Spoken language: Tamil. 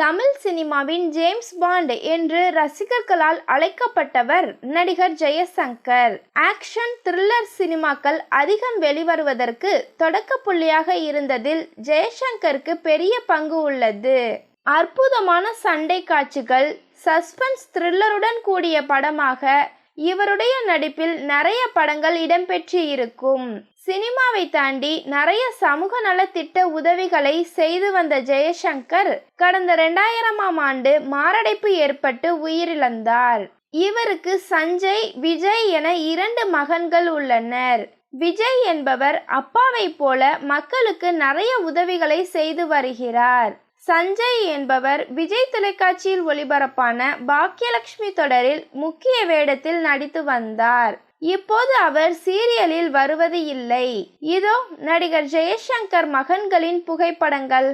தமிழ் சினிமாவின் ஜேம்ஸ் பாண்ட் என்று ரசிகர்களால் அழைக்கப்பட்டவர் நடிகர் ஜெயசங்கர். ஆக்ஷன் த்ரில்லர் சினிமாக்கள் அதிகம் வெளிவருவதற்கு தொடக்க புள்ளியாக இருந்ததில் ஜெயசங்கருக்கு பெரிய பங்கு உள்ளது. அற்புதமான சண்டை காட்சிகள் சஸ்பென்ஸ் த்ரில்லருடன் கூடிய படமாக இவருடைய நடிப்பில் நிறைய படங்கள் இடம்பெற்று இருக்கும் சினிமாவை தாண்டி நிறைய சமூக நலத்திட்ட உதவிகளை செய்து வந்த ஜெயசங்கர் கடந்த இரண்டாயிரமாம் ஆண்டு மாரடைப்பு ஏற்பட்டு உயிரிழந்தார். இவருக்கு சஞ்சய் விஜய் என இரண்டு மகன்கள் உள்ளனர். விஜய் என்பவர் அப்பாவைப் போல மக்களுக்கு நிறைய உதவிகளை செய்து வருகிறார். சஞ்சய் என்பவர் விஜய் தொலைக்காட்சியில் ஒளிபரப்பான பாக்கியலட்சுமி தொடரில் முக்கிய வேடத்தில் நடித்து வந்தார். இப்போது அவர் சீரியலில் வருவது இல்லை. இதோ நடிகர் ஜெயசங்கர் மகன்களின் புகைப்படங்கள்.